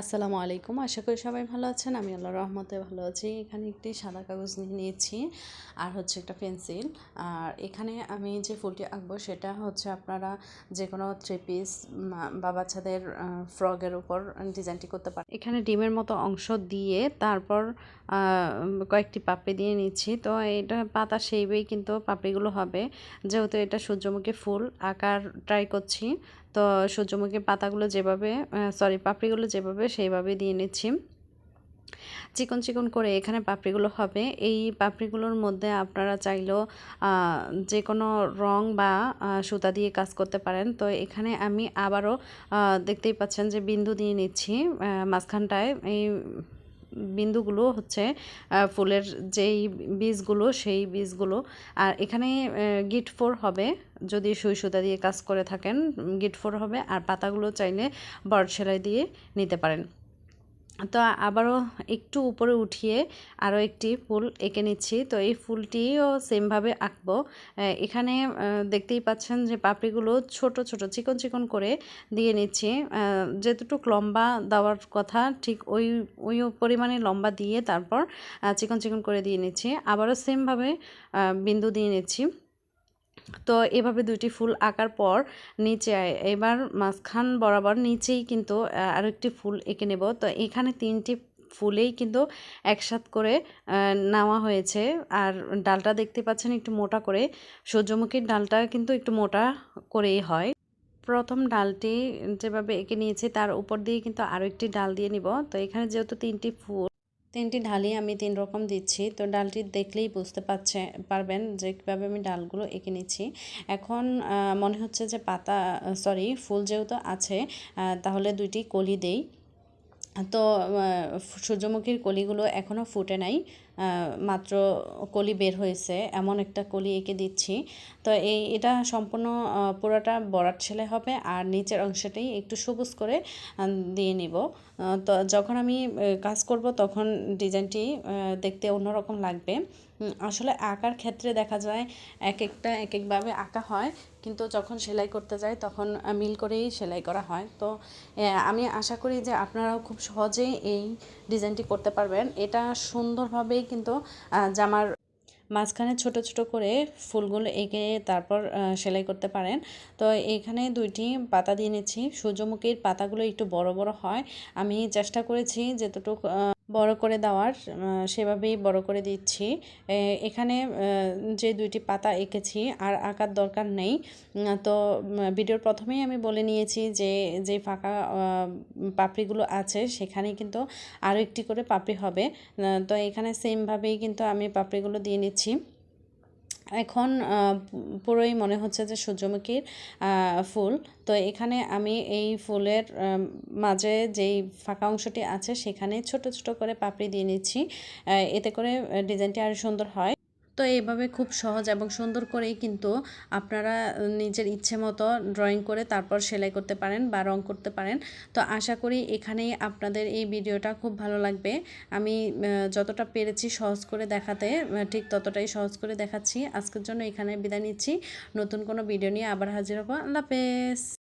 আসসালামু আলাইকুম। আশা করি সবাই ভালো আছেন। আমি আল্লাহ রহমতে ভালো আছি। এখানে একটি সাদা কাগজ নিয়ে নিয়েছি আর হচ্ছে একটা পেন্সিল। আর এখানে আমি যে ফুলটি আঁকবো সেটা হচ্ছে আপনারা যে কোনো থ্রি পিস বা বাচ্চাদের ফ্রগের উপর ডিজাইনটি করতে পারেন। এখানে ডিমের মতো অংশ দিয়ে তারপর কয়েকটি পাপড়ি দিয়ে নিচ্ছি। তো এটা পাতা সেইভাবেই কিন্তু পাপড়িগুলো হবে। যেহেতু এটা সূর্যমুখী ফুল, আঁকার ট্রাই করছি। তো সূর্যমুখীর পাতাগুলো যেভাবে সরি পাপড়িগুলো যেভাবে সেইভাবে দিয়ে নিচ্ছি। চিকন চিকন করে এখানে পাপড়িগুলো হবে। এই পাপড়িগুলোর মধ্যে আপনারা চাইলেও যে কোনো রং বা সুতা দিয়ে কাজ করতে পারেন। তো এখানে আমি আবারও দেখতেই পাচ্ছেন যে বিন্দু দিয়ে নিচ্ছি মাঝখানটায়। এই বিন্দুগুলো হচ্ছে ফুলের যেই বীজগুলো, সেই বীজগুলো। আর এখানে গিট ফোর হবে, যদি সুই সুতা দিয়ে কাজ করে থাকেন, গিট ফোর হবে। আর পাতাগুলো চাইলে বড় সেলাই দিয়ে নিতে পারেন। তো আবারও একটু উপরে উঠিয়ে আরও একটি ফুল এঁকে নিচ্ছি। তো এই ফুলটিও সেমভাবে আঁকবো। এখানে দেখতেই পাচ্ছেন যে পাপড়িগুলো ছোট ছোট, চিকন চিকন করে দিয়ে নিচ্ছি। যেতটুক লম্বা দেওয়ার কথা ঠিক ওই ওই পরিমাণে লম্বা দিয়ে তারপর চিকন চিকন করে দিয়ে নিচ্ছি। আবারও সেমভাবে বিন্দু দিয়ে নিচ্ছি। তো এভাবে দুইটি ফুল আঁকার পর নিচে এবার মাঝখান বরাবর নিচেই কিন্তু আরেকটি ফুল এঁকে নেব। তো এখানে তিনটি ফুলেই কিন্তু একসাথ করে নেওয়া হয়েছে। আর ডালটা দেখতে পাচ্ছেন একটু মোটা করে। সূর্যমুখীর ডালটা কিন্তু একটু মোটা করেই হয়। প্রথম ডালটি যেভাবে এঁকে নিয়েছি, তার উপর দিয়ে কিন্তু আরও একটি ডাল দিয়ে নিব। তো এখানে যেহেতু তিনটি ফুল তিনটি ঢালি আমি তিন রকম দিচ্ছি। তো ডালটি দেখলেই বুঝতে পারছে, পারবেন যে কীভাবে আমি ডালগুলো এঁকে নিচ্ছি। এখন মনে হচ্ছে যে পাতা, সরি, ফুল যেহেতু আছে তাহলে দুইটি কলি দেই। তো সূর্যমুখীর কলিগুলো এখনও ফুটে নাই। মাত্র কলি বের হয়েছে, এমন একটা কলি এঁকে দিচ্ছি। তো এই, এটা সম্পূর্ণ পুরোটা বরাট ছেলে হবে আর নিচের অংশটাই একটু সবুজ করে দিয়ে নিব। তো যখন আমি কাজ করব তখন ডিজাইনটি দেখতে অন্যরকম লাগবে। আসলে আঁকার ক্ষেত্রে দেখা যায় এক একটা, এক একভাবে আঁকা হয়, কিন্তু যখন সেলাই করতে যাই তখন মিল করেই সেলাই করা হয়। তো আমি আশা করি যে আপনারাও খুব সহজেই এই ডিজাইনটি করতে পারবেন। এটা সুন্দরভাবেই কিন্তু জামার মাঝখানে ছোট ছোট করে ফুলগুলো এঁকে তারপর সেলাই করতে পারেন। তো এখানে দুইটি পাতা দিয়ে নিচ্ছি। সূর্যমুখীর পাতাগুলো একটু বড় বড় হয়। আমি চেষ্টা করেছি যেতটুকু বড় করে দেওয়ার সেভাবেই বড় করে দিচ্ছি। এখানে যে দুইটি পাতা এঁকেছি আর আঁকার দরকার নেই। তো ভিডিওর প্রথমেই আমি বলে নিয়েছি যে যে ফাঁকা পাপড়িগুলো আছে সেখানে কিন্তু আরও একটি করে পাপড়ি হবে। তো এখানে সেমভাবেই কিন্তু আমি পাপড়িগুলো দিয়ে নিচ্ছি। এখন পুরোই মনে হচ্ছে যে সূর্যমুখীর ফুল। তো এখানে আমি এই ফুলের মাঝে যেই ফাঁকা অংশটি আছে সেখানে ছোট ছোট করে পাপড়ি দিয়ে নিচ্ছি। এতে করে ডিজাইনটি আরও সুন্দর হয়। তো এইভাবে খুব সহজ এবং সুন্দর করেই কিন্তু আপনারা নিজের ইচ্ছে মতো ড্রয়িং করে তারপর সেলাই করতে পারেন বা রং করতে পারেন। তো আশা করি এখানেই আপনাদের এই ভিডিওটা খুব ভালো লাগবে। আমি যতটা পেরেছি সহজ করে দেখাতে ঠিক ততটাই সহজ করে দেখাচ্ছি। আজকের জন্য এখানে বিদায় নিচ্ছি। নতুন কোনো ভিডিও নিয়ে আবার হাজির হব। আল্লাহ হাফেজ।